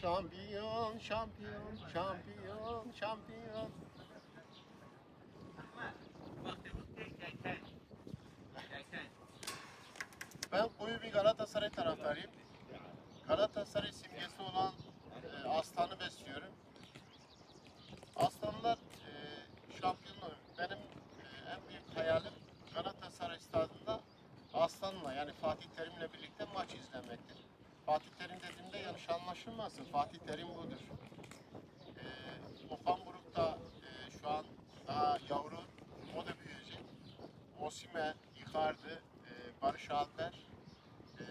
Şampiyon, şampiyon, şampiyon, şampiyon. Ben koyu bir Galatasaray taraftarıyım. Galatasaray simgesi olan e, aslanı besliyorum. Aslanlar e, şampiyonluğu benim e, en büyük hayalim Galatasaray stadında aslanla yani Fatih Terim'le birlikte anlaşılmasın. Fatih Terim budur. E, Okan Buruk da e, şu an daha yavru. O da büyüyecek. Osime, Icardi, e, Barış Alper, e,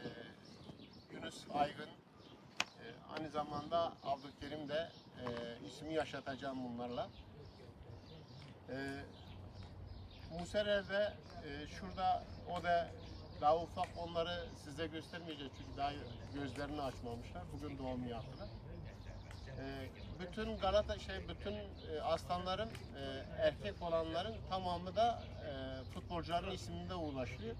Yunus Aygın, e, aynı zamanda Abdülkerim de e, ismi yaşatacağım bunlarla. E, Muserer de e, şurada o da daha ufak onları size göstermeyecek çünkü daha gözlerini açmamışlar. Bugün doğum yaptılar. E, bütün Galata şey bütün e, aslanların e, erkek olanların tamamı da e, futbolcuların isminde ulaşıyor.